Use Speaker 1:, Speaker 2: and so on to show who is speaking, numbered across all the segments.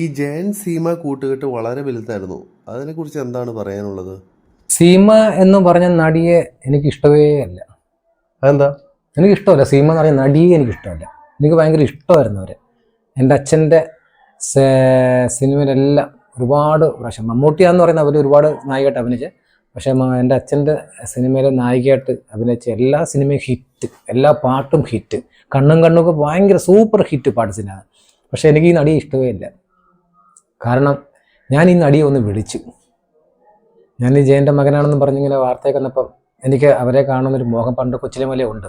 Speaker 1: ഈ ജയൻ സീമ കൂട്ടുകെട്ട് വളരെ വലുതായിരുന്നു. അതിനെക്കുറിച്ച് എന്താണ് പറയാനുള്ളത്?
Speaker 2: സീമ എന്ന് പറഞ്ഞ നടിയെ എനിക്ക് ഇഷ്ടമേ അല്ല.
Speaker 1: അതെന്താ?
Speaker 2: എനിക്ക് ഇഷ്ടമല്ല സീമ എന്ന് പറഞ്ഞ നടിയെ എനിക്ക് ഇഷ്ടമല്ല എനിക്ക് ഭയങ്കര ഇഷ്ടമായിരുന്നു അവരെ. എന്റെ അച്ഛന്റെ സിനിമയിലെല്ലാം ഒരുപാട് പ്രാവശ്യം മമ്മൂട്ടിയാന്ന് പറയുന്ന അവർ ഒരുപാട് നായികയായിട്ട് അഭിനയിച്ച് പക്ഷേ എന്റെ അച്ഛന്റെ സിനിമയിലെ നായികയായിട്ട് അഭിനയിച്ച എല്ലാ സിനിമയും ഹിറ്റ് എല്ലാ പാട്ടും ഹിറ്റ്. കണ്ണും കണ്ണുമൊക്കെ ഭയങ്കര സൂപ്പർ ഹിറ്റ് പാട്ട് സിനിമ പക്ഷേ എനിക്ക് ഈ നടിയെ ഇഷ്ടമേ ഇല്ല. കാരണം ഞാൻ ഈ നടിയെ ഒന്ന് വിളിച്ചു. ഞാൻ ഈ ജയന്റെ മകനാണെന്ന് പറഞ്ഞിങ്ങനെ വാർത്തയൊക്കെ വന്നപ്പം എനിക്ക് അവരെ കാണുന്നൊരു മോഹം പണ്ട് കൊച്ചിലെ മുതലേ ഉണ്ട്.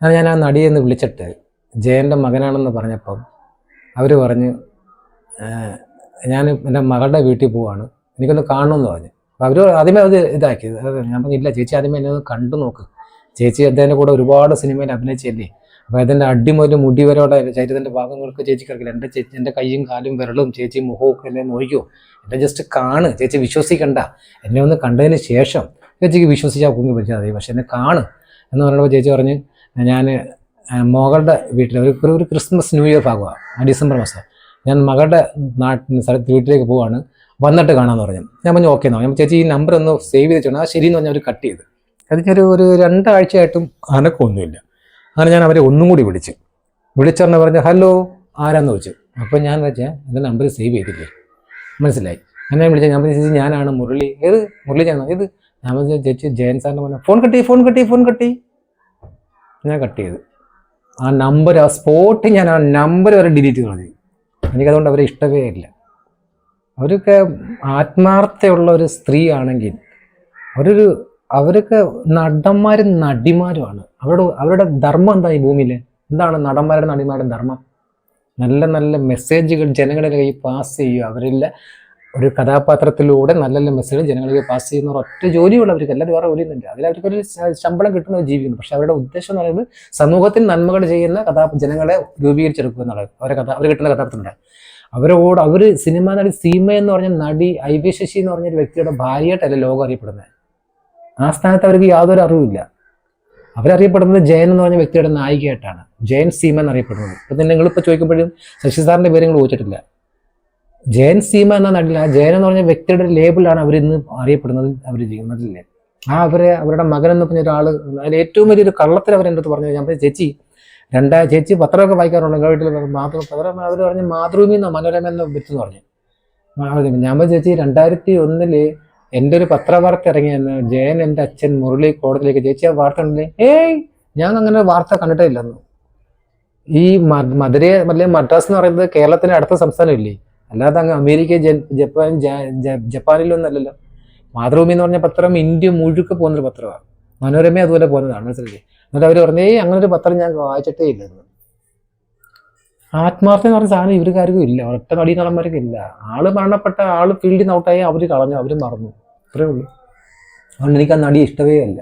Speaker 2: അങ്ങനെ ഞാൻ ആ നടിയെ ഒന്ന് വിളിച്ചിട്ട് ജയന്റെ മകനാണെന്ന് പറഞ്ഞപ്പം അവർ പറഞ്ഞ് ഞാൻ എന്റെ മകളുടെ വീട്ടിൽ പോവാണ്. എനിക്കൊന്ന് കാണണമെന്ന് പറഞ്ഞു. അപ്പോൾ അവർ ആദ്യമേ അത് ഇതാക്കി. അത് ഞാൻ പറഞ്ഞില്ല ചേച്ചി ആദ്യമേ എന്നെ ഒന്ന് കണ്ടു നോക്ക്. ചേച്ചി അദ്ദേഹത്തിന്റെ കൂടെ ഒരുപാട് സിനിമയിൽ അഭിനയിച്ചല്ലേ? അപ്പോൾ അടി മുതൽ മുടി വരെയുള്ള ശരീരത്തിന്റെ ഭാഗങ്ങൾക്ക് ചേച്ചി കിടക്കില്ല എന്റെ ചേച്ചി എന്റെ കൈയും കാലും വിരലും ചേച്ചി മുഖവും ഒക്കെ എന്നെ നോക്കിയോ എന്നെ ജസ്റ്റ് കാണ്. ചേച്ചി വിശ്വസിക്കണ്ട. എന്നെ ഒന്ന് കണ്ടതിന് ശേഷം ചേച്ചിക്ക് വിശ്വസിച്ചാൽ കുഞ്ഞു പറ്റിയാൽ മതി. പക്ഷെ എന്നെ കാണ് എന്ന് പറയുമ്പോൾ ചേച്ചി പറഞ്ഞ് ഞാൻ മകളുടെ വീട്ടിൽ ഒരു ഒരു- ക്രിസ്മസ് ന്യൂ ഇയർ ഭാഗമാണ് ഡിസംബർ മാസം. ഞാൻ മകളുടെ നാട്ടിൽ സ്ഥലത്ത് വീട്ടിലേക്ക് പോവാണ്. വന്നിട്ട് കാണാമെന്ന് പറഞ്ഞു. ഞാൻ പറഞ്ഞു ഓക്കെ എന്ന്. പറഞ്ഞു ചേച്ചി ഈ നമ്പർ ഒന്ന് സേവ് ചെയ്തിട്ടുണ്ട് ആ ശരി എന്ന് പറഞ്ഞാൽ അവർ കട്ട് ചെയ്ത്. അതിനൊരു ഒരു രണ്ടാഴ്ചയായിട്ടും അനക്കമൊന്നുമില്ല അങ്ങനെ ഞാൻ അവരെ ഒന്നും കൂടി വിളിച്ചു. വിളിച്ചറിഞ്ഞ പറഞ്ഞു ഹലോ ആരാന്ന് ചോദിച്ചു? അപ്പോൾ ഞാൻ വെച്ചാൽ എന്റെ നമ്പർ സേവ് ചെയ്തില്ലേ? മനസ്സിലായി. എന്നെ വിളിച്ച ഞാൻ പറഞ്ഞു ചേച്ചി ഞാനാണ് മുരളി. ഏത്? മുരളി ഞാൻ ഏത് ഞാൻ പറഞ്ഞു ചേച്ചി ജയൻ സാറിന് പറഞ്ഞു ഫോൺ കട്ടി ഫോൺ കട്ടി ഫോൺ കട്ടി. ഞാൻ കട്ട് ചെയ്ത്. ആ നമ്പർ ആ സ്പോട്ട് ഞാൻ ആ നമ്പർ വരെ ഡിലീറ്റ് ചെയ്തു എനിക്കതുകൊണ്ട് അവരെ ഇഷ്ടമേ ഇല്ല. അവരൊക്കെ ആത്മാർത്ഥയുള്ള ഒരു സ്ത്രീ ആണെങ്കിൽ അവരൊരു അവരൊക്കെ നടന്മാരും നടിമാരുമാണ്. അവരുടെ അവരുടെ ധർമ്മം എന്താ ഈ ഭൂമിയിൽ എന്താണ് നടന്മാരുടെ നടിമാരുടെ ധർമ്മം? നല്ല നല്ല മെസ്സേജുകൾ ജനങ്ങളുടെ കയ്യിൽ പാസ് ചെയ്യുക അവരില്ല ഒരു കഥാപാത്രത്തിലൂടെ നല്ല നല്ല മെസ്സേജ് ജനങ്ങൾക്ക് പാസ് ചെയ്യുന്ന ഒറ്റ ജോലിയുള്ള അവർക്ക് അല്ലാതെ വേറെ ജോലിയൊന്നുമില്ല അതിൽ അവർക്കൊരു ഒരു ശമ്പളം കിട്ടുന്ന ജീവിക്കുന്നു പക്ഷെ അവരുടെ ഉദ്ദേശം എന്ന് പറയുന്നത് സമൂഹത്തിൽ നന്മകൾ ചെയ്യുന്ന കഥാ ജനങ്ങളെ രൂപീകരിച്ചെടുക്കുക എന്നുള്ളത്. അവരെ കഥ അവർ കിട്ടുന്ന കഥാപാത്രമുണ്ട് അവരോട് അവർ സിനിമ നടി സീമ എന്ന് പറഞ്ഞ നടി ഐ വി ശശി എന്ന് പറഞ്ഞ ഒരു വ്യക്തിയുടെ ഭാര്യയായിട്ടല്ല ലോകം അറിയപ്പെടുന്നത്. ആ സ്ഥാനത്ത് അവർക്ക് യാതൊരു അറിവില്ല അവരറിയപ്പെടുന്നത് ജയൻ എന്ന് പറഞ്ഞ വ്യക്തിയുടെ നായികയായിട്ടാണ്. ജയൻ സീമ എന്നറിയപ്പെടുന്നത്. ഇപ്പം തന്നെ നിങ്ങളിപ്പോൾ ചോദിക്കുമ്പോഴും ശശി സാറിന്റെ പേര് നിങ്ങൾ ചോദിച്ചിട്ടില്ല ജയൻ സീമ എന്ന നടില്ല. ജയൻ എന്ന് പറഞ്ഞ വ്യക്തിയുടെ ലേബിളാണ് അവരിന്ന് അറിയപ്പെടുന്നത് അവർ ചെയ്യുന്നതില്ലേ. ആ അവരെ അവരുടെ മകൻ എന്ന് പറഞ്ഞ ഒരാൾ അതിൽ ഏറ്റവും വലിയൊരു കള്ളത്തിൽ അവർ എന്റെ അടുത്ത് പറഞ്ഞു ഞാൻ ചേച്ചി രണ്ടാ ചേച്ചി പത്രമൊക്കെ വായിക്കാറുണ്ട് വീട്ടിൽ മാതൃ പത്രം അവർ പറഞ്ഞ് മാതൃഭൂമി എന്നോ മനോരമ എന്നോ വിറ്റെന്ന് പറഞ്ഞു. ഞാൻ ചേച്ചി രണ്ടായിരത്തി ഒന്നിൽ എന്റെ ഒരു പത്രവാർത്ത ഇറങ്ങിയെന്ന് ജയൻ എന്റെ അച്ഛൻ മുരളി കോടതിയിലേക്ക് ചേച്ചി ആ വാർത്ത ഉണ്ടല്ലേ ഏയ് ഞാൻ അങ്ങനെ വാർത്ത കണ്ടിട്ടേ ഇല്ലെന്ന് ഈ മധുരയെ മധുര അല്ലെങ്കിൽ മദ്രാസ് എന്ന് പറയുന്നത് കേരളത്തിന്റെ അടുത്ത സംസ്ഥാനമില്ലേ? അല്ലാതെ അങ്ങ് അമേരിക്ക ജപ്പാൻ ജപ്പാനിലൊന്നും അല്ലല്ലോ. മാതൃഭൂമി എന്ന് പറഞ്ഞ പത്രം ഇന്ത്യ മുഴുക്ക പോകുന്നൊരു പത്രമാണ്. മനോരമ അതുപോലെ പോകുന്നതാണ് മനസ്സിലായി എന്നിട്ട് അവർ പറഞ്ഞേ "ഏയ് അങ്ങനെ ഒരു പത്രം ഞാൻ വായിച്ചിട്ടേ ഇല്ലെന്ന്. ആത്മാർത്ഥം എന്ന് പറഞ്ഞ സാധനം ഇവർക്കാർക്കും ഇല്ല. ഒറ്റ നടീനടന്മാർക്കും ഇല്ല. ആൾ മരണപ്പെട്ട ആൾ ഫീൽഡിൽ നിന്ന് ഔട്ടായി അവർ കളഞ്ഞു അവർ മറന്നു. അത്രേ ഉള്ളൂ. അതുകൊണ്ട് എനിക്ക് ആ നടി ഇഷ്ടമേ അല്ല.